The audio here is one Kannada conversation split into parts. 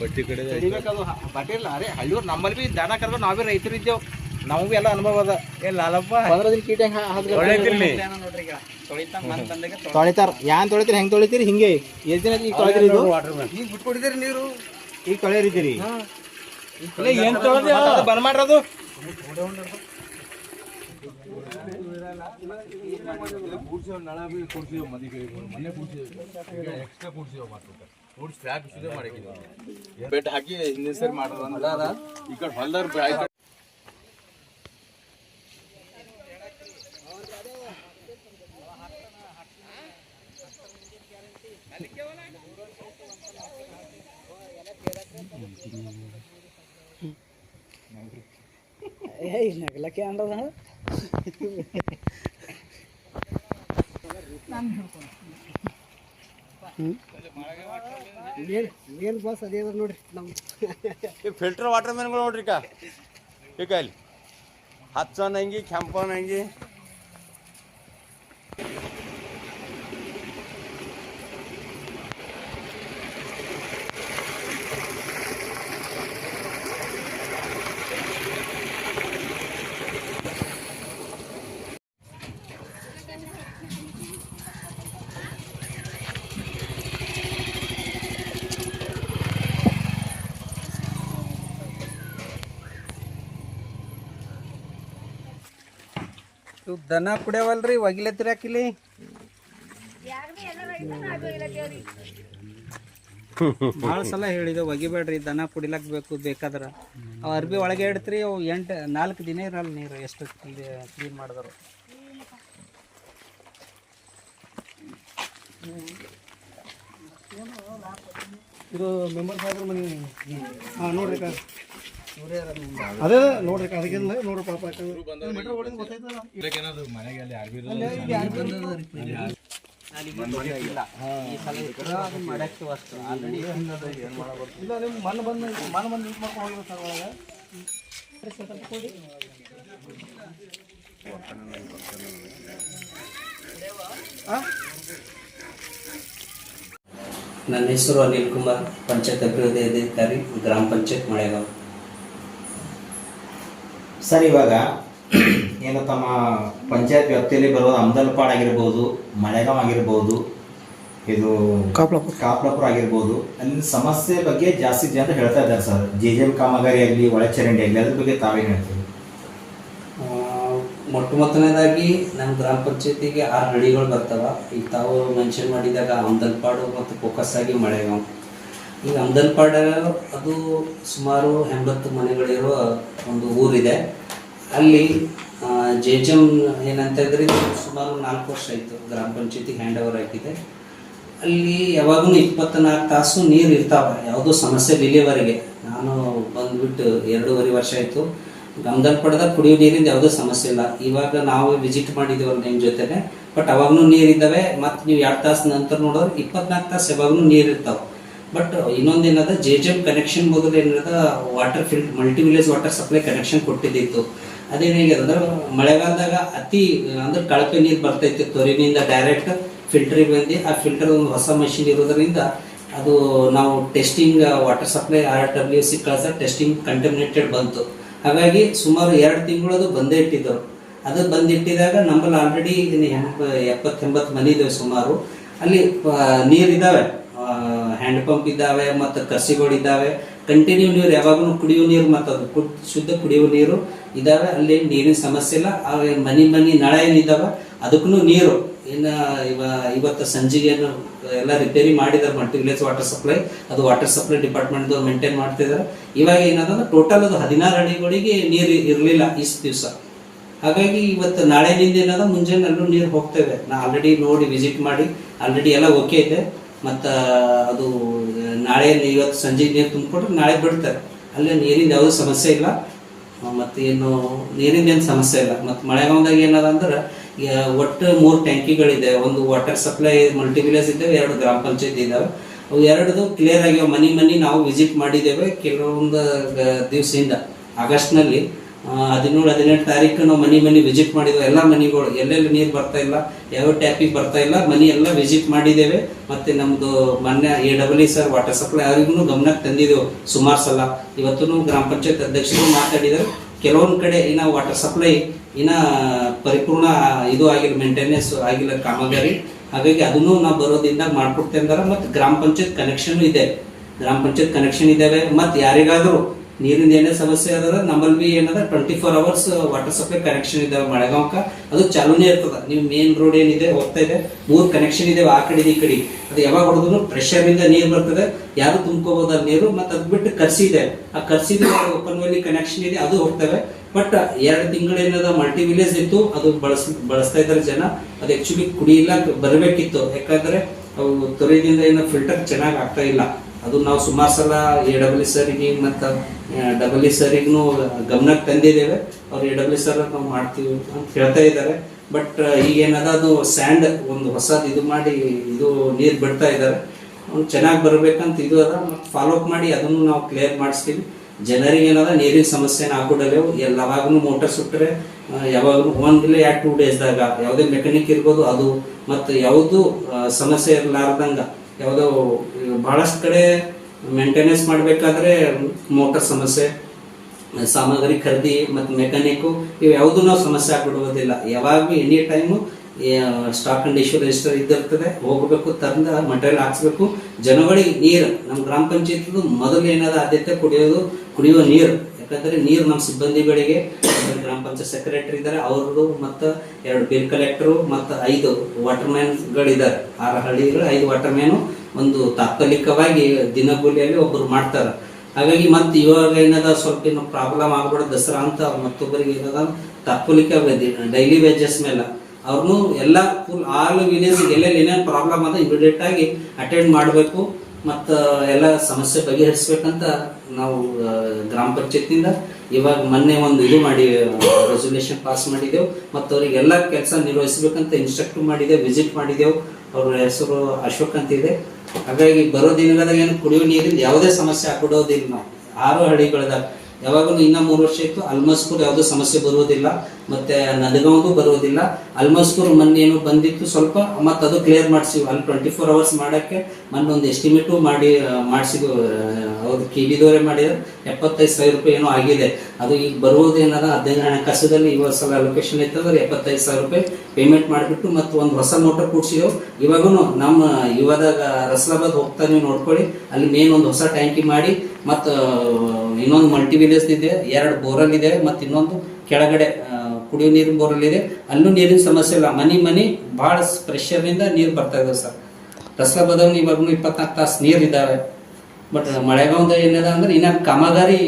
ಬಟ್ಟಿ ಕಡೆ ಹಿಡಿಬೇಕದು ಬಟ್ಟೆ ಇಲ್ಲ. ಅರೆ ಹಳ್ಳಿಯವ್ರು ನಮ್ಮಲ್ಲಿ ಬಿ ದನ ಕರ್ದು ನಾವೇ ರೈತರು ಇದ್ದೇವೆ. ನಮಗೂ ಎಲ್ಲ ಅನುಭವ ಅದ. ಏ ಲಾಲಪ್ಪ. ಪಂದ್ರದಿನ ಕೀಟ ಒಳ್ಳೆದಿರ್ಲಿ ತೊಳಿತಾರ ಯಾನ್ ತೊಳಿತೀರಿ ಹೆಂಗ್ ತೊಳಿತೀರಿ? ಹಿಂಗೆ. ಎಷ್ಟ್ ದಿನ ಈಗ ತೊಳಿತೀರಿ ಇದು? ಈಗ ಬಿಟ್ಕೊಡಿದ್ರಿ ನೀರು. ಈಗ ತೊಳೆಯರಿದ್ದೀರಿ? ಏನ್ ತೊಳೆದ? ಬಂದ್ ಮಾಡ್ರದು? ಕೂಡ್ಸಿವ್ ನಳ ಬಿ ಕೂಡ್ಸಿವ್ ಮನೆ ಕೂಡ್ಸಿವ್ ಎಕ್ಸ್ಟ್ರಾ ಕೂಡ್ಸಿವ್ ಮಾತ್ರ. ಕೂಡ್ಸಿ ಸ್ಲ್ಯಾಬ್ ಸುದೇ ಮಾಡಕ್ಕಿಲ್ಲ ಬೆಡ್ ಹಾಕಿ ಹಿಂದಿನ ಸರಿ ಮಾಡೋದು ಈ ಕಡೆ ಹೊಲ್ದಾರ ನಗಲಕ್ಕೆ ಅಂದದ ಏನು ಬಸ್ ಅದೇ ನೋಡ್ರಿ ನಮ್ಮ ಫಿಲ್ಟರ್ ವಾಟರ್ ಮ್ಯಾನ್ಗಳು ನೋಡ್ರಿ ಕಾ ಈಗ ಅಲ್ಲಿ ಹಚ್ಚನ್ ಹಂಗಿ ಇವ್ ದನ ಕುಡಿಯವಲ್ರಿ ಒಗಿಲತ್ತಿರ ಹಾಕಿಲಿ ಭಾಳ ಸಲ ಹೇಳಿದೆ, ಒಗಿಬೇಡ್ರಿ, ದನ ಕುಡಿಲಕ್ ಬೇಕು, ಬೇಕಾದ್ರ. ಅವು ಅರ್ಬಿ ಒಳಗೆ ಇಡ್ತ್ರಿ, ಅವು ಎಂಟು, ನಾಲ್ಕು ದಿನ ಇರಲ್ಲ ನೀರು, ಎಷ್ಟು ಕ್ಲೀನ್ ಮಾಡಿದ್ರು. ಇದು ಮೆಂಬರ್ ಸಾಹೇಬ್ರ ಮನೆ ಹಾಂ, ನೋಡ್ರಿ. ಅದೇ ನೋಡ್ರಿ ಅದಕ್ಕೆಲ್ಲ ನೋಡ್ರಿ ಪಾಪ ಬಂದು ಬಂದು ಯೂಸ್ ಮಾಡ್ಕೊಂಡು ಸರ್ ಒಳಗೆ. ನನ್ನ ಹೆಸರು ಅನಿಲ್ ಕುಮಾರ್ ಪಂಚಾಯತ್ ಅಭಿವೃದ್ಧಿ ಅಧಿಕಾರಿ ಗ್ರಾಮ ಪಂಚಾಯತ್ ಮಳೆಗಾಂವ್. ಸರ್ ಇವಾಗ ಏನು ತಮ್ಮ ಪಂಚಾಯತ್ ವ್ಯಾಪ್ತಿಯಲ್ಲಿ ಬರುವ ಅಮ್ದಲ್ಪಾಡ್ ಆಗಿರ್ಬೋದು ಮಳೆಗಾಂ ಆಗಿರ್ಬೋದು ಇದು ಕಾಪ್ಲಾಪುರ. ಕಾಪ್ಲಾಪುರ ಆಗಿರ್ಬೋದು ಅಲ್ಲಿನ ಸಮಸ್ಯೆ ಬಗ್ಗೆ ಜಾಸ್ತಿ ಜನ ಹೇಳ್ತಾ ಇದ್ದಾರೆ ಸರ್. ಜೆ ಜೆ ಎಂ ಕಾಮಗಾರಿ ಆಗಲಿ ಒಳಚರಂಡಿ ಆಗಲಿ ಅದ್ರ ಬಗ್ಗೆ ತಾವೇನು ಹೇಳ್ತೀವಿ ಮೊಟ್ಟ ಮೊದಲನೇದಾಗಿ ನಮ್ಮ ಗ್ರಾಮ ಪಂಚಾಯತಿಗೆ ಆರು ಹಳ್ಳಿಗಳು ಬರ್ತಾವ. ಈಗ ತಾವು ಮೆನ್ಷನ್ ಮಾಡಿದಾಗ ಅಮ್ದಲ್ಪಾಡು ಮತ್ತು ಫೋಕಸ್ ಆಗಿ ಮಳೆಗಾಂವ್ ಈಗ ಅಮ್ದನ್ಪಾಡ ಅದು ಸುಮಾರು ಎಂಬತ್ತು ಮನೆಗಳಿರುವ ಒಂದು ಊರಿದೆ. ಅಲ್ಲಿ ಜೆ ಜಮ್ ಏನಂತ ಇದ್ರೆ ಸುಮಾರು ನಾಲ್ಕು ವರ್ಷ ಆಯಿತು ಗ್ರಾಮ ಪಂಚಾಯತಿಗೆ ಹ್ಯಾಂಡ್ ಓವರ್ ಆಗಿದೆ ಅಲ್ಲಿ ಯಾವಾಗೂ ಇಪ್ಪತ್ನಾಲ್ಕು ತಾಸು ನೀರು ಇರ್ತಾವೆ, ಯಾವುದೋ ಸಮಸ್ಯೆ ಇಲ್ಲ ಇಲ್ಲಿವರೆಗೆ ನಾನು ಬಂದ್ಬಿಟ್ಟು ಎರಡೂವರೆ ವರ್ಷ ಆಯಿತು. ಗಮದಲ್ಲಿ ಪಡೆದ ಕುಡಿಯೋ ನೀರಿಂದ ಯಾವುದೂ ಸಮಸ್ಯೆ ಇಲ್ಲ. ಇವಾಗ ನಾವು ವಿಸಿಟ್ ಮಾಡಿದ್ದೀವಲ್ಲ ನಿಮ್ಮ ಜೊತೆನೆ ಬಟ್ ಅವಾಗೂ ನೀರಿದ್ದಾವೆ ಮತ್ತು ನೀವು ಎರಡು ತಾಸು ನಂತರ ನೋಡೋರು ಇಪ್ಪತ್ನಾಲ್ಕು ತಾಸು ಯಾವಾಗಲೂ ನೀರು ಇರ್ತಾವೆ. ಬಟ್ ಇನ್ನೊಂದೇನದ ಜೆ ಜೆ ಕನೆಕ್ಷನ್ ಮೊದಲು ಏನದ water filter multi village water supply connection ಕೊಟ್ಟಿದ್ದಿತ್ತು ಅದೇನಾಗಿದೆ ಅಂದ್ರೆ, ಮಳೆಗಾಲದಾಗ ಅತಿ, ಅಂದ್ರೆ ಕಳಪೆ ನೀರು ಬರ್ತೈತಿ ತೊರಿನಿಂದ ಡೈರೆಕ್ಟ್ ಫಿಲ್ಟರಿಗೆ ಬಂದು ಆ ಫಿಲ್ಟರ್ ಒಂದು ಹೊಸ ಮಷಿನ್ ಇರೋದ್ರಿಂದ ಅದು ನಾವು testing water supply R W C ಕಳ್ಸ ಟೆಸ್ಟಿಂಗ್ ಕಂಟಮಿನೇಟೆಡ್ ಬಂತು. ಹಾಗಾಗಿ ಸುಮಾರು ಎರಡು ತಿಂಗಳು ಅದು ಬಂದೇ ಇಟ್ಟಿದ್ದರು. ಅದು ಬಂದಿಟ್ಟಿದಾಗ ನಮ್ಮಲ್ಲಿ ಆಲ್ರೆಡಿ ಎಪ್ಪತ್ತೆಂಬತ್ತು ಮನೆ ಇದಾವೆ ಸುಮಾರು. ಅಲ್ಲಿ ನೀರಿದ್ದಾವೆ ಹ್ಯಾಂಡ್ ಪಂಪ್ ಇದ್ದಾವೆ ಮತ್ತು ಕಸಿಗಳು ಇದ್ದಾವೆ. ಕಂಟಿನ್ಯೂ ನೀರು ಯಾವಾಗಲೂ ಕುಡಿಯೋ ನೀರು ಮತ್ತು ಅದು ಶುದ್ಧ ಕುಡಿಯುವ ನೀರು ಇದ್ದಾವೆ. ಅಲ್ಲಿ ನೀರಿನ ಸಮಸ್ಯೆ ಇಲ್ಲ. ಮನಿ ಮನಿ ನಳ ಏನಿದ್ದಾವೆ ಅದಕ್ಕೂ ನೀರು. ಇನ್ನು ಇವ, ಇವತ್ತು ಸಂಜೆಗೆ ಏನು ಎಲ್ಲ ರಿಪೇರಿ ಮಾಡಿದ್ದಾರೆ ಮಲ್ಟಿ ವಿಲೇಜ್ ವಾಟರ್ ಸಪ್ಲೈ ಅದು ವಾಟರ್ ಸಪ್ಲೈ ಡಿಪಾರ್ಟ್ಮೆಂಟ್ ಮೇಂಟೈನ್ ಮಾಡ್ತಿದ್ದಾರೆ. ಇವಾಗ ಏನದಂದ್ರೆ ಟೋಟಲ್ ಅದು ಹದಿನಾರು ಅಡಿಗಳಿಗೆ ನೀರು ಇರಲಿಲ್ಲ ಇಷ್ಟು ದಿವಸ. ಹಾಗಾಗಿ ಇವತ್ತು ನಾಳೆನಿಂದ ಏನದ, ಮುಂಜಾನೆ ಅಲ್ಲೂ ನೀರು ಹೋಗ್ತೇವೆ. ನಾ ಆಲ್ರೆಡಿ ನೋಡಿ ವಿಸಿಟ್ ಮಾಡಿ ಆಲ್ರೆಡಿ ಎಲ್ಲ ಓಕೆ ಇದೆ. ಮತ್ತು ಅದು, ನಾಳೆ ಇವತ್ತು ಸಂಜೆ ನೀರು ತುಂಬಿಕೊಟ್ರೆ ನಾಳೆ ಬಿಡ್ತಾರೆ. ಅಲ್ಲಿ ನೀರಿನ ಯಾವುದೂ ಸಮಸ್ಯೆ ಇಲ್ಲ. ಮತ್ತು ಏನು ನೀರಿಂದ ಏನು ಸಮಸ್ಯೆ ಇಲ್ಲ. ಮತ್ತು ಮಳೆಗಾಲದಾಗ ಏನದ ಅಂದ್ರೆ ಒಟ್ಟು ಮೂರು ಟ್ಯಾಂಕಿಗಳಿದೆ. ಒಂದು ವಾಟರ್ ಸಪ್ಲೈ ಮಲ್ಟಿ ವಿಲೇಜ್ ಇದ್ದಾವೆ, ಎರಡು ಗ್ರಾಮ ಪಂಚಾಯತ್ ಇದ್ದಾವೆ. ಅವು ಎರಡದು ಕ್ಲಿಯರ್ ಆಗ್ಯಾವ ಮನಿ ಮನಿ ನಾವು ವಿಸಿಟ್ ಮಾಡಿದ್ದೇವೆ ಕೆಲವೊಂದು ದಿವಸದಿಂದ. ಆಗಸ್ಟ್ನಲ್ಲಿ ಹದಿನೇಳು, ಹದಿನೆಂಟು ತಾರೀಕು ನಾವು ಮನೆ ಮನೆ ವಿಸಿಟ್ ಮಾಡಿದ್ವಿ. ಎಲ್ಲ ಮನಿಗಳು, ಎಲ್ಲೆಲ್ಲಿ ನೀರು ಬರ್ತಾ ಇಲ್ಲ ಯಾವ ಟ್ಯಾಪಿಗೆ ಬರ್ತಾ ಇಲ್ಲ, ಮನೆ ಎಲ್ಲ ವಿಸಿಟ್ ಮಾಡಿದ್ದೇವೆ. ಮತ್ತೆ ನಮ್ಮದು ಮೊನ್ನೆ A W sir water supply ಅವ್ರಿಗೂ ಗಮನಕ್ಕೆ ತಂದಿದ್ದೆವು ಸುಮಾರು ಸಲ. ಇವತ್ತು ಗ್ರಾಮ ಪಂಚಾಯತ್ ಅಧ್ಯಕ್ಷರು ಮಾತಾಡಿದರು. ಕೆಲವೊಂದು ಕಡೆ ಇನ್ನು ವಾಟರ್ ಸಪ್ಲೈ ಇನ್ನ ಪರಿಪೂರ್ಣ ಇದು ಆಗಿಲ್ಲ ಮೇಂಟೆನೆನ್ಸ್ ಆಗಿಲ್ಲ, ಕಾಮಗಾರಿ. ಹಾಗಾಗಿ ಅದನ್ನು ನಾವು ಬರೋದಿಂದ ಮಾಡ್ಕೊಡ್ತೇವೆ ಅಂದ್ರೆ. ಮತ್ತು ಗ್ರಾಮ ಪಂಚಾಯತ್ ಕನೆಕ್ಷನ್ ಇದೆ. ಗ್ರಾಮ ಪಂಚಾಯತ್ ಕನೆಕ್ಷನ್ ಇದ್ದಾವೆ ಮತ್ತು ಯಾರಿಗಾದರೂ ನೀರಿನ ಏನೇ ಸಮಸ್ಯೆ ಅದರ ನಮ್ಮಲ್ಲಿ ಬಿ ಏನದ twenty four hours water supply connection ಇದಾವೆ ಮಳೆಗಾಂವ್ಕ. ಅದು ಚಾಲೂನೇ ಇರ್ತದ. ನೀವು ಮೇನ್ ರೋಡ್ ಏನಿದೆ, ಹೋಗ್ತಾ ಇದೆ, ಮೂರು ಕನೆಕ್ಷನ್ ಇದೆ ಆ ಕಡೆ ಈ ಕಡೆ ಅದು ಯಾವಾಗ ಹೊಡೆದ್ರು ಪ್ರೆಷರ್ ಇಂದ ನೀರು ಬರ್ತದೆ. ಯಾರು ತುಂಬ್ಕೋಬಹುದು ನೀರು, ಮತ್ತೆ ಅದ್ ಬಿಟ್ಟು ಕರ್ಸಿ ಇದೆ ಆ ಕರ್ಸಿದ ಓಪನ್ ವೇಲಿ ಕನೆಕ್ಷನ್ ಇದೆ, ಅದು ಹೋಗ್ತವೆ. ಬಟ್ ಎರಡು ತಿಂಗಳು ಏನದ ಮಲ್ಟಿ ವಿಲೇಜ್ ಇತ್ತು, ಅದು ಬಳಸ್, ಬಳಸ್ತಾ ಇದ್ದಾರೆ ಜನ. ಅದು ಆಕ್ಚುಲಿ ಕುಡಿಯಿಲ್ಲ ಬರಬೇಕಿತ್ತು. ಯಾಕಂದ್ರೆ ಅವು ತೊರೆಯಿಂದ ಏನೋ ಫಿಲ್ಟರ್ ಚೆನ್ನಾಗಿ ಆಗ್ತಾ ಇಲ್ಲ. ಅದು ನಾವು ಸುಮಾರು ಸಲ ಎ ಡಬ್ಲ್ಯೂ ಸರಿಗೆ ಮತ್ತು ಡಬಲ್ ಇ ಸರಿಗೂ ಗಮನಕ್ಕೆ ತಂದಿದ್ದೇವೆ. ಅವ್ರು ಎ ಡಬ್ಲ್ಯೂ ಸರ್ ನಾವು ಮಾಡ್ತೀವಿ ಅಂತ ಹೇಳ್ತಾ ಇದ್ದಾರೆ. ಬಟ್ ಈಗ ಏನದ, ಅದು ಸ್ಯಾಂಡ್ ಒಂದು ಹೊಸದು ಇದು ಮಾಡಿ ಇದು ನೀರು ಬಿಡ್ತಾ ಇದ್ದಾರೆ. ಅವ್ನು ಚೆನ್ನಾಗಿ ಬರಬೇಕಂತ ಇದು ಅದ. ಫಾಲೋ ಅಪ್ ಮಾಡಿ ಅದನ್ನು ನಾವು ಕ್ಲಿಯರ್ ಮಾಡಿಸ್ತೀವಿ. ಜನರಿಗೆ ಏನದ, ನೀರಿನ ಸಮಸ್ಯೆನ ಆಗ್ಬಿಡಲೇವು ಎಲ್ಲವಾಗೂ ಮೋಟರ್ ಸುಟ್ಟರೆ ಯಾವಾಗಲೂ ಒಂದಿಲ್ಲ ಎರಡು ಟೂ ಡೇಸ್ದಾಗ ಯಾವುದೇ ಮೆಕ್ಯಾನಿಕ್ ಇರ್ಬೋದು ಅದು. ಮತ್ತು ಯಾವುದು ಸಮಸ್ಯೆ ಇರಲಾರ್ದಂಗ ಯಾವುದೋ ಬಹಳಷ್ಟು ಕಡೆ ಮೇಂಟೆನೆನ್ಸ್ ಮಾಡಬೇಕಾದ್ರೆ ಮೋಟರ್ ಸಮಸ್ಯೆ, ಸಾಮಗ್ರಿ ಖರೀದಿ ಮತ್ತು ಮೆಕ್ಯಾನಿಕ್ಕು ಇವು ಯಾವುದೂ ನಾವು ಸಮಸ್ಯೆ ಆಗಿಬಿಡುವುದಿಲ್ಲ ಯಾವಾಗಲೂ any time stock and issue register ಇದ್ದಿರ್ತದೆ, ಹೋಗಬೇಕು, ತಂದ ಮಟೀರಿಯಲ್ ಹಾಕ್ಸ್ಬೇಕು. ಜನಗಳಿಗೆ ನೀರು ನಮ್ಮ ಗ್ರಾಮ ಪಂಚಾಯತ್ ಮೊದಲು ಏನಾದ ಆದ್ಯತೆ ಕುಡಿಯೋದು ಕುಡಿಯುವ ನೀರು. ಯಾಕಂದ್ರೆ ನೀರು ನಮ್ಮ ಸಿಬ್ಬಂದಿಗಳಿಗೆ ಗ್ರಾಮ ಪಂಚಾಯತ್ ಸೆಕ್ರೆಟರಿ ಇದ್ದಾರೆ ಅವರು ಮತ್ತು ಎರಡು ಬಿಲ್ ಕಲೆಕ್ಟರು ಮತ್ತು ಐದು ವಾಟರ್ ಮ್ಯಾನ್ಗಳಿದ್ದಾರೆ ಆರು ಹಳ್ಳಿಗಳು ಐದು ವಾಟರ್ ಮ್ಯಾನು ಒಂದು ತಾತ್ಕಾಲಿಕವಾಗಿ ದಿನಗೂಲಿಯಲ್ಲಿ ಒಬ್ಬರು ಮಾಡ್ತಾರೆ. ಹಾಗಾಗಿ ಮತ್ತೆ ಇವಾಗ ಏನದ, ಸ್ವಲ್ಪ ಏನೋ ಪ್ರಾಬ್ಲಮ್ ಆಗ್ಬಿಡ ದಸರಾ ಅಂತ ಮತ್ತೊಬ್ಬರಿಗೆ ಏನದ ತಾತ್ಕಾಲಿಕ ಡೈಲಿ ವೇಜಸ್ ಮೇಲೆ. ಅವ್ರನ್ನೂ ಎಲ್ಲ ಫುಲ್ ಆಲ್ ವಿಲೇಜ್ ಎಲ್ಲೆಲ್ಲಿ ಏನೇನು ಪ್ರಾಬ್ಲಮ್ ಅದ ಇಮಿಡಿಯೇಟ್ ಆಗಿ ಅಟೆಂಡ್ ಮಾಡಬೇಕು. ಮತ್ತು ಎಲ್ಲ ಸಮಸ್ಯೆ ಬಗೆಹರಿಸ್ಬೇಕಂತ ನಾವು ಗ್ರಾಮ ಪಂಚಾಯತಿಂದ ಇವಾಗ ಮೊನ್ನೆ ಒಂದು ಇದು ಮಾಡಿ ರೆಸೊಲ್ಯೂಷನ್ ಪಾಸ್ ಮಾಡಿದೆವು. ಮತ್ತು ಅವರಿಗೆಲ್ಲ ಕೆಲಸ ನಿರ್ವಹಿಸಬೇಕಂತ ಇನ್ಸ್ಟ್ರಕ್ಟ್ ಮಾಡಿದೆವು ವಿಸಿಟ್ ಮಾಡಿದೆವು. ಅವ್ರ ಹೆಸರು ಅಶೋಕ್ ಅಂತ ಇದೆ. ಹಾಗಾಗಿ ಬರೋ ದಿನಗಳದಾಗ ಏನು ಕುಡಿಯುವ ನೀರಿಂದ ಯಾವುದೇ ಸಮಸ್ಯೆ ಆಗ್ಬಿಡೋದಿಲ್ಲ ಆರು ಹಳ್ಳಿಗಳದಾಗ ಯಾವಾಗಲೂ ಇನ್ನ ಮೂರು ವರ್ಷ ಇತ್ತು. ಅಲ್ಮಸ್ಕೂರ್ ಯಾವುದೂ ಸಮಸ್ಯೆ ಬರುವುದಿಲ್ಲ. ಮತ್ತೆ ನದಗಾಂವ್ದು ಬರುವುದಿಲ್ಲ. ಅಲ್ಮಸ್ಕೂರ್ ಮೊನ್ನೆ ಏನು ಬಂದಿತ್ತು. ಸ್ವಲ್ಪ ಮತ್ತೆ ಅದು ಕ್ಲಿಯರ್ ಮಾಡಿಸಿವಿ. ಅಲ್ಲಿ ಟ್ವೆಂಟಿ ಫೋರ್ ಅವರ್ಸ್ ಮಾಡೋಕ್ಕೆ ಮೊನ್ನೆ ಒಂದು ಎಸ್ಟಿಮೇಟು ಮಾಡಿ, ಮಾಡಿಸಿದ್ವು. ಅವ್ರು ಕಿಲಿದವರೇ ಮಾಡಿದ್ರು. ಎಪ್ಪತ್ತೈದು ಸಾವಿರ ರೂಪಾಯಿ ಏನೋ ಆಗಿದೆ. ಅದು ಈಗ ಬರುವುದು ಏನದ? ಹದಿನೈದು ಹಣಕಾಸದಲ್ಲಿ ಈ ವರ್ಷ ಅಲೋಕೇಶನ್ ಇತ್ತಂದ್ರೆ ಎಪ್ಪತ್ತೈದು ಸಾವಿರ ರೂಪಾಯಿ ಪೇಮೆಂಟ್ ಮಾಡಿಬಿಟ್ಟು ಮತ್ತು ಒಂದು ಹೊಸ ಮೋಟರ್ ಕೂಡಿಸಿದೆವು. ಇವಾಗೂ ನಮ್ಮ ಇವಾಗ ರಸ್ಲಾಬಾದ್ ಹೋಗ್ತಾ ನೀವು ನೋಡ್ಕೊಳ್ಳಿ. ಅಲ್ಲಿ ಮೇನ್ ಒಂದು ಹೊಸ ಟ್ಯಾಂಕಿ ಮಾಡಿ ಮತ್ತು ಇನ್ನೊಂದು ಮಲ್ಟಿ ವಿಲೇಜ್ ಇದೆ, ಎರಡು ಬೋರಲ್ ಇದೆ, ಮತ್ತು ಇನ್ನೊಂದು ಕೆಳಗಡೆ ಕುಡಿಯೋ ನೀರಿನ ಬೋರಲ್ ಇದೆ. ಅಲ್ಲೂ ನೀರಿನ ಸಮಸ್ಯೆ ಇಲ್ಲ. ಮನಿ ಮನಿ, ಭಾಳ ಪ್ರೆಷರ್ನಿಂದ ನೀರು ಬರ್ತಾ ಇದೆ ಸರ್. ರಸ್ಲಾಬಾದಲ್ಲಿ ಇವಾಗೂ ಇಪ್ಪತ್ನಾಲ್ಕು ತಾಸು ನೀರು ಇದ್ದಾವೆ ಬಟ್ ಮಳೆಗಾಲದ ಏನಿದೆ ಅಂದ್ರೆ ಇನ್ನ ಕಾಮಗಾರಿ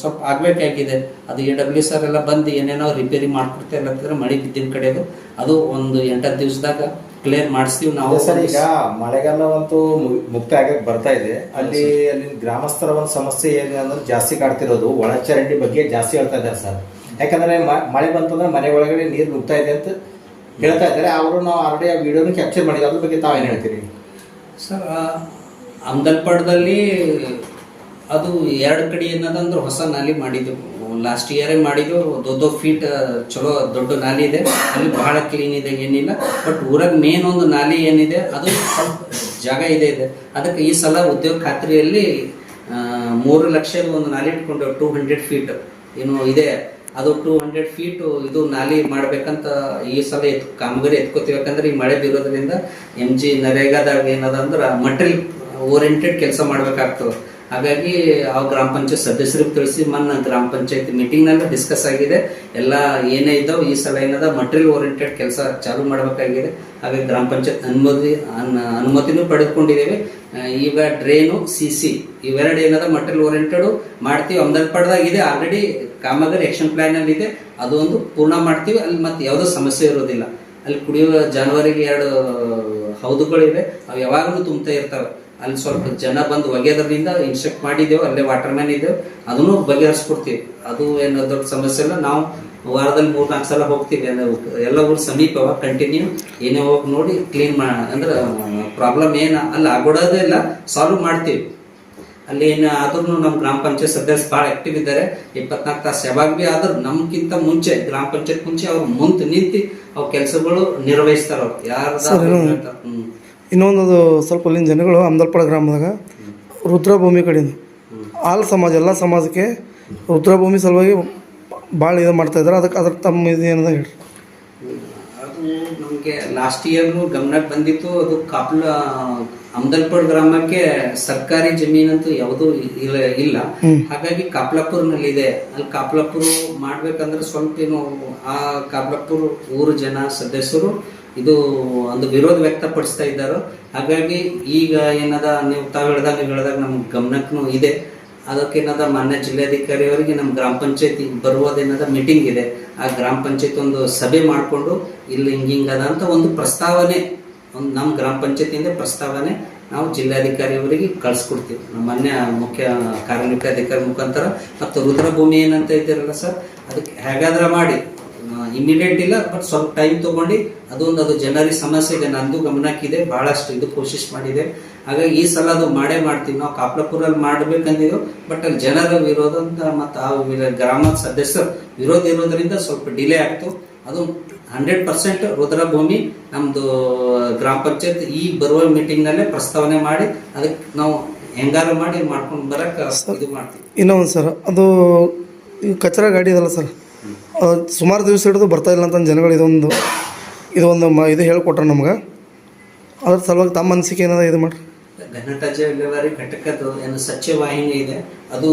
ಸ್ವಲ್ಪ ಆಗ್ಬೇಕಾಗಿದೆ. ಅದು ಎ ಡಬ್ಲ್ಯೂ ಸರ್ ಎಲ್ಲ ಬಂದು ಏನೇನೋ ರಿಪೇರಿ ಮಾಡ್ಕೊಡ್ತಾ ಇಲ್ಲ ಅಂತಂದ್ರೆ ಮಳೆ ಬಿದ್ದಿನ ಕಡೆದು. ಅದು ಒಂದು ಎಂಟತ್ತು ದಿವಸದಾಗ ಕ್ಲಿಯರ್ ಮಾಡಿಸ್ತೀವಿ ನಾವು. ಸರ್ ಈಗ ಮಳೆಗಾಲ ಅಂತೂ ಮು- ಮುಕ್ತಾಯ ಆಗಕ್ಕೆ ಬರ್ತಾ ಇದೆ. ಅಲ್ಲಿ ಅಲ್ಲಿ ಗ್ರಾಮಸ್ಥರ ಒಂದು ಸಮಸ್ಯೆ ಏನು ಅಂದ್ರೆ ಜಾಸ್ತಿ ಕಾಡ್ತಿರೋದು. ಒಳಚರಂಡಿ ಬಗ್ಗೆ ಜಾಸ್ತಿ ಹೇಳ್ತಾ ಇದ್ದಾರೆ ಸರ್. ಯಾಕಂದ್ರೆ ಮಳೆ ಬಂತಂದ್ರೆ ಮನೆ ಒಳಗಡೆ ನೀರು ನುಗ್ತಾ ಇದೆ ಅಂತ ಹೇಳ್ತಾ ಇದ್ದಾರೆ. ಅವರು ನಾವು ಆಲ್ರೆಡಿ ಆ ವಿಡಿಯೋನು ಕ್ಯಾಪ್ಚರ್ ಮಾಡಿದ ಅದ್ರ ಬಗ್ಗೆ ತಾವೇನು ಹೇಳ್ತೀರಿ? ಸರ್ ಅಮ್ದಲ್ಪಾಡ್ದಲ್ಲಿ ಅದು ಎರಡು ಕಡೆ ಏನದಂದ್ರೆ ಹೊಸ ನಾಲಿ ಮಾಡಿದ್ದು ಲಾಸ್ಟ್ ಇಯರೇ ಮಾಡಿದ್ದು, ದೊಡ್ಡ ಫೀಟ್ ಚಲೋ ದೊಡ್ಡ ನಾಲಿ ಇದೆ. ಅಲ್ಲಿ ಬಹಳ ಕ್ಲೀನ್ ಇದೆ ಏನಿಲ್ಲ ಬಟ್ ಊರಾಗ ಮೇನ್ ಒಂದು ನಾಲಿ ಏನಿದೆ, ಅದು ಸ್ವಲ್ಪ ಜಾಗ ಇದೆ ಇದೆ. ಅದಕ್ಕೆ ಈ ಸಲ ಉದ್ಯೋಗ ಖಾತ್ರಿಯಲ್ಲಿ ಮೂರು ಲಕ್ಷದ ಒಂದು ನಾಲಿ ಇಟ್ಕೊಂಡು ಟೂ ಹಂಡ್ರೆಡ್ ಫೀಟ್ ಏನು ಇದೆ. ಅದು ಟೂ ಹಂಡ್ರೆಡ್ ಫೀಟ್ ಇದು ನಾಲಿ ಮಾಡ್ಬೇಕಂತ ಈ ಸಲ ಎತ್ ಕಾಮಗಾರಿ ಎತ್ಕೋತೀವಿ. ಯಾಕಂದ್ರೆ ಈ ಮಳೆ ಬೀರೋದ್ರಿಂದ ಎಂ ಜಿ ನರೇಗಾದಾಗ ಏನದ ಅಂದ್ರೆ ಮಟೀರಿಯಲ್ ಓರಿಯೆಂಟೆಡ್ ಕೆಲಸ ಮಾಡ್ಬೇಕಾಗ್ತದೆ. ಹಾಗಾಗಿ ಆ ಗ್ರಾಮ ಪಂಚಾಯತ್ ಸದಸ್ಯರಿಗೆ ತಿಳಿಸಿ ಮೊನ್ನೆ ಗ್ರಾಮ ಪಂಚಾಯತ್ ಮೀಟಿಂಗ್ನಾಗ ಡಿಸ್ಕಸ್ ಆಗಿದೆ. ಎಲ್ಲ ಏನೇ ಇದ್ದಾವೆ, ಈ ಸಲ ಏನದ ಮಟೀರಿಯಲ್ ಓರಿಯೆಂಟೆಡ್ ಕೆಲಸ ಚಾಲೂ ಮಾಡಬೇಕಾಗಿದೆ. ಹಾಗಾಗಿ ಗ್ರಾಮ ಪಂಚಾಯತ್ ಅನುಮತಿ, ಅನ್- ಅನುಮತಿನೂ ಪಡೆದುಕೊಂಡಿದ್ದೇವೆ. ಈಗ ಡ್ರೇನು ಸಿ ಸಿ ಇವೆರಡು ಏನದ ಮಟೀರಿಯಲ್ ಓರಿಯೆಂಟೆಡ್ ಮಾಡ್ತೀವಿ. ಅಮ್ದಲ್ಪಾಡ್ದಾಗ ಇದೆ. ಆಲ್ರೆಡಿ ಕಾಮಗಾರಿ ಆಕ್ಷನ್ ಪ್ಲಾನ್ ಅಲ್ಲಿ ಇದೆ. ಅದು ಒಂದು ಪೂರ್ಣ ಮಾಡ್ತೀವಿ. ಅಲ್ಲಿ ಮತ್ತೆ ಯಾವುದೋ ಸಮಸ್ಯೆ ಇರೋದಿಲ್ಲ ಅಲ್ಲಿ ಕುಡಿಯುವ ಜಾನುವಾರಿಗೆ ಎರಡು ಹೌದುಗಳಿವೆ. ಅವು ಯಾವಾಗಲೂ ತುಂಬ್ತಾ ಇರ್ತವೆ. ಅಲ್ಲಿ ಸ್ವಲ್ಪ ಜನ ಬಂದು ಒಗೆಯೋದ್ರಿಂದ ಇನ್ಸ್ಟ್ರಕ್ಟ್ ಮಾಡಿದ್ದೇವೆ ಅಲ್ಲೇ ವಾಟರ್ ಮ್ಯಾನ್ ಇದ್ದೇವೆ. ಅದನ್ನು ಬಗೆಹರಿಸ್ಕೊಡ್ತೀವಿ. ಅದು ಏನೋ ದೊಡ್ಡ ಸಮಸ್ಯೆ ಇಲ್ಲ. ನಾವು ವಾರದಲ್ಲಿ ಮೂರು ನಾಲ್ಕು ಸಲ ಹೋಗ್ತೀವಿ. ಎಲ್ಲ ಊರು ಸಮೀಪವ ಕಂಟಿನ್ಯೂ ಏನೇ ಹೋಗಿ ನೋಡಿ ಕ್ಲೀನ್ ಮಾ ಅಂದ್ರೆ ಪ್ರಾಬ್ಲಮ್ ಏನು ಅಲ್ಲಿ ಆಗೋಡೋದೇ ಇಲ್ಲ. ಸಾಲ್ವ್ ಮಾಡ್ತೀವಿ. ಅಲ್ಲಿ ಏನು ಆದ್ರೂ ನಮ್ಮ ಗ್ರಾಮ ಪಂಚಾಯತ್ ಸದಸ್ಯರು ಭಾಳ ಆಕ್ಟಿವ್ ಇದ್ದಾರೆ. ಇಪ್ಪತ್ನಾಲ್ಕು ತಾಸು ಯಾವಾಗ ಭೀ ಆದ್ರೂ ನಮ್ಗಿಂತ ಮುಂಚೆ ಗ್ರಾಮ ಪಂಚಾಯತ್ ಮುಂಚೆ ಅವ್ರು ಮುಂದೆ ನಿಂತು ಅವ್ರ ಕೆಲಸಗಳು ನಿರ್ವಹಿಸ್ತಾರ ಅವ್ರು ಯಾರ? ಇನ್ನೊಂದು ಸ್ವಲ್ಪ ಅಲ್ಲಿನ ಜನಗಳು ಅಮ್ದಲ್ಪಡ ಗ್ರಾಮದಾಗ ರುದ್ರಭೂಮಿ ಕಡೆಯಿಂದ. ಆಲ್ ಸಮಾಜ ಎಲ್ಲ ಸಮಾಜಕ್ಕೆ ರುದ್ರಭೂಮಿ ಸಲುವಾಗಿ ಭಾಳ ಇದು ಮಾಡ್ತಾ ಇದ್ದಾರೆ. ಅದಕ್ಕೆ ಅದ್ರ ತಮ್ಮ ಇದು ಏನದ ಹೇಳಿ ಅದು ನಮಗೆ ಲಾಸ್ಟ್ ಇಯರ್ನು ಗಮನಕ್ಕೆ ಬಂದಿತ್ತು. ಅದು ಕಾಪ್ಲ ಅಮ್ದಲ್ಪಡ್ ಗ್ರಾಮಕ್ಕೆ ಸರ್ಕಾರಿ ಜಮೀನಂತೂ ಯಾವುದೂ ಇಲ್ಲ ಇಲ್ಲ. ಹಾಗಾಗಿ ಕಾಪ್ಲಾಪುರ್ನಲ್ಲಿ ಇದೆ ಅಲ್ಲಿ ಕಾಪ್ಲಾಪುರ್ ಮಾಡ್ಬೇಕಂದ್ರೆ ಸ್ವಲ್ಪ ಏನು ಆ ಕಾಪ್ಲಾಪುರ್ ಊರು ಜನ ಸದಸ್ಯರು ಇದು ಒಂದು ವಿರೋಧ ವ್ಯಕ್ತಪಡಿಸ್ತಾ ಇದ್ದಾರೆ, ಹಾಗಾಗಿ ಈಗ ಏನದ ನೀವು ತಾವು ಹೇಳಿದಾಗ ಹೇಳಿದಾಗ ನಮ್ಮ ಗಮನಕ್ಕೂ ಇದೆ. ಅದಕ್ಕೇನದ ಮಾನ್ಯ ಜಿಲ್ಲಾಧಿಕಾರಿಯವರಿಗೆ ನಮ್ಮ ಗ್ರಾಮ ಪಂಚಾಯತಿ ಬರುವುದೇನದ ಮೀಟಿಂಗ್ ಇದೆ. ಆ ಗ್ರಾಮ ಪಂಚಾಯತ್ ಒಂದು ಸಭೆ ಮಾಡಿಕೊಂಡು ಇಲ್ಲಿ ಹಿಂಗೆ ಅಂತ ಒಂದು ಪ್ರಸ್ತಾವನೆ, ಒಂದು ನಮ್ಮ ಗ್ರಾಮ ಪಂಚಾಯತಿಯಿಂದ ಪ್ರಸ್ತಾವನೆ ನಾವು ಜಿಲ್ಲಾಧಿಕಾರಿಯವರಿಗೆ ಕಳಿಸ್ಕೊಡ್ತೀವಿ. ನಮ್ಮ ಮಾನ್ಯ ಮುಖ್ಯ ಕಾರ್ಮಿಕ ಅಧಿಕಾರಿ ಮುಖಾಂತರ. ಮತ್ತು ರುದ್ರಭೂಮಿ ಏನಂತ ಇದ್ದೀರಲ್ಲ ಸರ್, ಅದಕ್ಕೆ ಹೇಗಾದ್ರೆ ಮಾಡಿ. ಇಮಿಡಿಯೇಟ್ ಇಲ್ಲ ಬಟ್ ಸ್ವಲ್ಪ ಟೈಮ್ ತಗೊಂಡು ಅದೊಂದು ಅದು ಜನರಿಗೆ ಸಮಸ್ಯೆ ಇದೆ ನಂದು ಗಮನಕ್ಕಿದೆ, ಬಹಳಷ್ಟು ಇದು ಕೋಶಿಶ್ ಮಾಡಿದೆ. ಹಾಗಾಗಿ ಈ ಸಲ ಅದು ಮಾಡೇ ಮಾಡ್ತೀವಿ. ನಾವು ಕಾಪ್ಲಪುರಲ್ಲಿ ಮಾಡ್ಬೇಕಂದಿದ್ದು ಬಟ್ ಅಲ್ಲಿ ಜನರ ವಿರೋಧ ಮತ್ತು ಆ ಗ್ರಾಮದ ಸದಸ್ಯರು ವಿರೋಧ ಇರೋದ್ರಿಂದ ಸ್ವಲ್ಪ ಡಿಲೇ ಆಗ್ತು. ಅದು ಹಂಡ್ರೆಡ್ ಪರ್ಸೆಂಟ್ ರುದ್ರಭೂಮಿ ನಮ್ಮದು ಗ್ರಾಮ ಪಂಚಾಯತ್ ಈ ಬರುವ ಮೀಟಿಂಗ್ನಲ್ಲೇ ಪ್ರಸ್ತಾವನೆ ಮಾಡಿ ಅದಕ್ಕೆ ನಾವು ಹೆಂಗಾರ ಮಾಡಿ ಮಾಡ್ಕೊಂಡು ಬರಕ್ಕೆ ಇದು ಮಾಡ್ತೀವಿ. ಇನ್ನೊಂದು ಸರ್, ಅದು ಕಚರ ಗಾಡಿ ಇದಲ್ಲ ಸರ್ ಸುಮಾರು ದಿವಸ ಹಿಡಿದು ಬರ್ತಾ ಇಲ್ಲ ಅಂತಂದು ಜನಗಳು ಇದೊಂದು ಇದೊಂದು ಮ ಇದು ಹೇಳ್ಕೊಟ್ರೆ ನಮ್ಗೆ. ಅದ್ರ ಸಲುವಾಗಿ ತಮ್ಮ ಅನಿಸಿಕೆ ಏನದ ಇದು ಮಾಡ್ರಿ? ಘನತ್ಯಾಜ್ಯ ವಿಲೇವಾರಿ ಘಟಕದ ಏನು ಸ್ವಚ್ಛ ವಾಹಿನಿ ಇದೆ ಅದು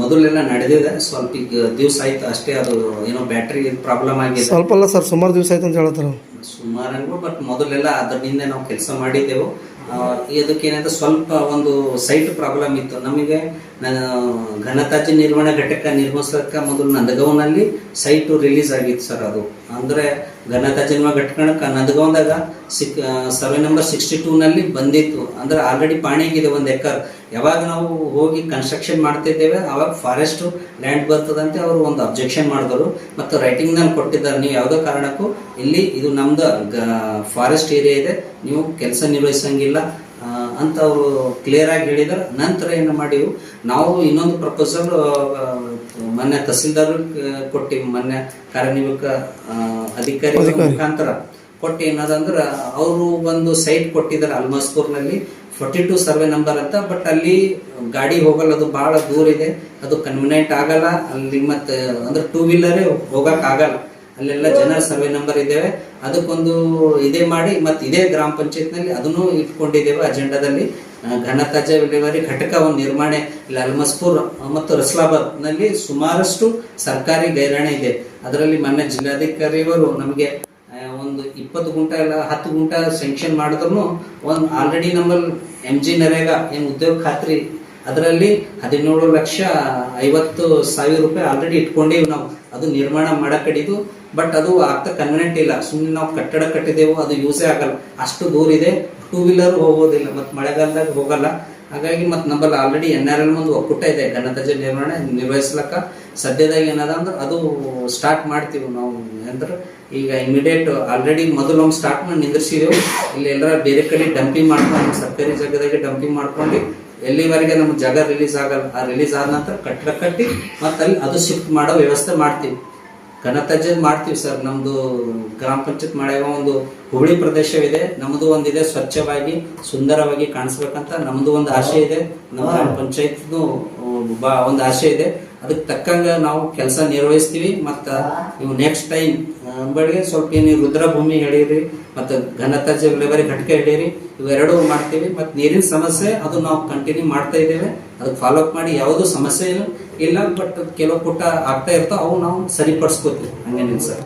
ಮೊದಲೆಲ್ಲ ನಡೆದಿದೆ. ಸ್ವಲ್ಪ ಈಗ ದಿವಸ ಆಯ್ತು ಅಷ್ಟೇ ಅದು ಏನೋ ಬ್ಯಾಟ್ರಿ ಪ್ರಾಬ್ಲಮ್ ಆಗಿದೆ. ಸ್ವಲ್ಪ ಅಲ್ಲ ಸರ್ ಸುಮಾರು ದಿವಸ ಆಯ್ತು ಅಂತ ಹೇಳ್ತಾರೆ ಸುಮಾರು ಬಟ್ ಮೊದಲೆಲ್ಲ ಅದರಿಂದ ನಾವು ಕೆಲಸ ಮಾಡಿದ್ದೆವು. ಇದಕ್ಕೆ ಇದಕ್ಕೇನಂದ್ರೆ ಸ್ವಲ್ಪ ಒಂದು ಸೈಟ್ ಪ್ರಾಬ್ಲಮ್ ಇತ್ತು. ನಮಗೆ ನಾನು ಘನತಾಜ್ಯ ನಿರ್ವಹಣಾ ಘಟಕ ನಿರ್ಮಿಸೋಕೆ ಮೊದಲು ನಂದಗಾಂವ್ನಲ್ಲಿ ಸೈಟು ರಿಲೀಸ್ ಆಗಿತ್ತು ಸರ್ ಅದು. ಅಂದರೆ ಘನತಾಜ್ಯ ನಿರ್ವಹಣಾ ಘಟಕ ನಂದಗಾಂವ್ದಾಗ ಸಿಕ್ ಸರ್ವೆ ನಂಬರ್ ಸಿಕ್ಸ್ಟಿ ಟೂನಲ್ಲಿ ಬಂದಿತ್ತು. ಅಂದ್ರೆ ಆಲ್ರೆಡಿ ಪಾಣಿಗಿದೆ ಒಂದು ಎಕರ್. ಯಾವಾಗ ನಾವು ಹೋಗಿ ಕನ್ಸ್ಟ್ರಕ್ಷನ್ ಮಾಡ್ತಿದ್ದೇವೆ, ಅವಾಗ ಫಾರೆಸ್ಟು ಲ್ಯಾಂಡ್ ಬರ್ತದಂತೆ ಅವರು ಒಂದು ಅಬ್ಜೆಕ್ಷನ್ ಮಾಡಿದ್ರು. ಮತ್ತು ರೈಟಿಂಗ್ನಲ್ಲಿ ಕೊಟ್ಟಿದ್ದಾರೆ, ನೀವು ಯಾವುದೋ ಕಾರಣಕ್ಕೂ ಇಲ್ಲಿ ಇದು ನಮ್ಮದು ಫಾರೆಸ್ಟ್ ಏರಿಯಾ ಇದೆ, ನೀವು ಕೆಲಸ ನಿರ್ವಹಿಸಂಗಿಲ್ಲ. ಅಂತ ಅವರು ಕ್ಲಿಯರ್ ಆಗಿ ಹೇಳಿದ್ರು. ನಂತರ ಏನು ಮಾಡಿವು? ನಾವು ಇನ್ನೊಂದು ಪ್ರಪೋಸಲ್ ಮೊನ್ನೆ ತಹಸೀಲ್ದಾರ್ ಕೊಟ್ಟಿವಿ. ಮೊನ್ನೆ ಕಾರ್ಯನಿರ್ವಾಹಕ ಅಧಿಕಾರಿ. ಮುಖಾಂತರ ಕೊಟ್ಟು ಏನದಂದ್ರೆ ಅವರು ಒಂದು ಸೈಟ್ ಕೊಟ್ಟಿದ್ದಾರೆ ಅಲ್ಮಸ್ಪುರ್ನಲ್ಲಿ. ಫೋರ್ಟಿ ಟು ಸರ್ವೆ ನಂಬರ್ ಅಂತ ಬಟ್ ಅಲ್ಲಿ ಗಾಡಿ ಹೋಗಲ್ಲ ಅದು ಬಹಳ ದೂರ ಇದೆ. ಅದು ಕನ್ವಿನೆಂಟ್ ಆಗಲ್ಲ. ಅಲ್ಲಿ ಮತ್ತೆ ಅಂದ್ರೆ ಟೂ ವೀಲರೇ ಹೋಗಕ್ ಆಗಲ್ಲ. ಅಲ್ಲೆಲ್ಲ ಜನರ ಸರ್ವೆ ನಂಬರ್ ಇದ್ದೇವೆ. ಅದಕ್ಕೊಂದು ಇದೇ ಮಾಡಿ ಮತ್ತೆ ಇದೇ ಗ್ರಾಮ ಪಂಚಾಯತ್ನಲ್ಲಿ ಅದನ್ನು ಇಟ್ಕೊಂಡಿದ್ದೇವೆ ಅಜೆಂಡಾದಲ್ಲಿ. ಆ, ಘನತ್ಯಾಜ್ಯ ವಿಲೇವಾರಿ ಘಟಕ ಒಂದು ನಿರ್ಮಾಣ ಇಲ್ಲಿ ಅಲ್ಮಸ್ಪುರ್ ಮತ್ತು ರಸ್ಲಾಬಾದ್ನಲ್ಲಿ ಸುಮಾರಷ್ಟು ಸರ್ಕಾರಿ ಗೈರಾಣೆ ಇದೆ. ಅದರಲ್ಲಿ ಮೊನ್ನೆ ಜಿಲ್ಲಾಧಿಕಾರಿಯವರು ನಮಗೆ ಒಂದು ಇಪ್ಪತ್ತು ಗುಂಟ ಇಲ್ಲ ಹತ್ತು ಗುಂಟ ಸೆಂಕ್ಷನ್ ಮಾಡಿದ್ರು ಒಂದು ಆಲ್ರೆಡಿ ನಮ್ಮಲ್ಲಿ ಎಂ ಜಿ ನರೇಗಾ ಏನು ಉದ್ಯೋಗ ಖಾತ್ರಿ. ಅದರಲ್ಲಿ ಹದಿನೇಳು ಲಕ್ಷ ಐವತ್ತು ಸಾವಿರ ರೂಪಾಯಿ ಆಲ್ರೆಡಿ ಇಟ್ಕೊಂಡೀವಿ ನಾವು. ಅದು ನಿರ್ಮಾಣ ಮಾಡಕಡಿದು ಬಟ್ ಅದು ಆಗ್ತಾ ಕನ್ವಿನೆಂಟ್ ಇಲ್ಲ. ಸುಮ್ಮನೆ ನಾವು ಕಟ್ಟಡ ಕಟ್ಟಿದೆವು ಅದು ಯೂಸೇ ಆಗಲ್ಲ. ಅಷ್ಟು ದೂರ ಇದೆ. ಟೂ ವೀಲರ್ ಹೋಗೋದಿಲ್ಲ. ಮತ್ತು ಮಳೆಗಾಲದಾಗ ಹೋಗಲ್ಲ. ಹಾಗಾಗಿ ಮತ್ತು ನಂಬಲ್ಲಿ ಆಲ್ರೆಡಿ ಎನ್ ಆರ್ ಎಲ್ ಒಂದು ಒಕ್ಕೂಟ ಇದೆ. ಘನತ್ಯಾಜ್ಯ ನಿರ್ವಹಣೆ ನಿರ್ವಹಿಸ್ಲಕ್ಕ. ಸದ್ಯದಾಗ ಏನದ ಅಂದ್ರೆ ಅದು ಸ್ಟಾರ್ಟ್ ಮಾಡ್ತೀವಿ ನಾವು. ಅಂದ್ರೆ ಈಗ ಇಮಿಡಿಯೇಟ್ ಆಲ್ರೆಡಿ ಮೊದಲು ಒಂದು ಸ್ಟಾರ್ಟ್ ಮಾಡಿ ನಿಂದ್ರಿಸಿದೆವು. ಇಲ್ಲಿ ಎಲ್ಲರ ಬೇರೆ ಕಡೆ ಡಂಪಿಂಗ್ ಮಾಡ್ಕೊಂಡು, ಸರ್ಕಾರಿ ಜಾಗದಾಗೆ ಡಂಪಿಂಗ್ ಮಾಡ್ಕೊಂಡು ಎಲ್ಲಿವರೆಗೆ ನಮ್ಮ ಜಾಗ ರಿಲೀಸ್ ಆಗಲ್ಲ ಆ ರಿಲೀಸ್ ಆದ ನಂತರ ಕಟ್ಟಡ ಕಟ್ಟಿ ಮತ್ತೆ ಅಲ್ಲಿ ಅದು ಶಿಫ್ಟ್ ಮಾಡೋ ವ್ಯವಸ್ಥೆ ಮಾಡ್ತೀವಿ. ಘನತ್ಯಾಜ್ಯ ಮಾಡ್ತೀವಿ ಸರ್ ನಮ್ದು ಗ್ರಾಮ ಪಂಚಾಯತ್ ಮಾಡ್ಯಾವ ಒಂದು ಹುಬ್ಳಿ ಪ್ರದೇಶವಿದೆ. ನಮ್ಮದು ಒಂದಿದೆ ಸ್ವಚ್ಛವಾಗಿ ಸುಂದರವಾಗಿ ಕಾಣಿಸ್ಬೇಕಂತ. ನಮ್ದು ಒಂದು ಆಸೆ ಇದೆ. ನಮ್ಮ ಗ್ರಾಮ ಪಂಚಾಯತ್ನು ಒಂದು ಆಸೆ ಇದೆ. ಅದಕ್ಕೆ ತಕ್ಕಂಗ ನಾವು ಕೆಲಸ ನಿರ್ವಹಿಸ್ತೀವಿ. ಮತ್ತು ನೀವು ನೆಕ್ಸ್ಟ್ ಟೈಮ್ ಅಂಬಳಿಗೆ ಸ್ವಲ್ಪ ಏನು ರುದ್ರಭೂಮಿ ಹೇಳಿರಿ ಮತ್ತು ಘನತಾಜ್ಯ ವಿಲೇವಾರಿ ಘಟಕ ಹೇಳಿರಿ ಇವೆರಡೂ ಮಾಡ್ತೀವಿ. ಮತ್ತು ನೀರಿನ ಸಮಸ್ಯೆ, ಅದು ನಾವು ಕಂಟಿನ್ಯೂ ಮಾಡ್ತಾ ಇದ್ದೇವೆ. ಅದಕ್ಕೆ ಫಾಲೋ ಅಪ್ ಮಾಡಿ, ಯಾವುದೂ ಸಮಸ್ಯೆ ಇಲ್ಲ. ಇಲ್ಲ ಬಟ್ ಕೆಲವು ಪುಟ್ಟ ಆಗ್ತಾ ಇರ್ತಾವೆ, ಅವು ನಾವು ಸರಿಪಡಿಸ್ಕೋತೀವಿ. ಹಂಗೇನಿಲ್ಲ ಸರ್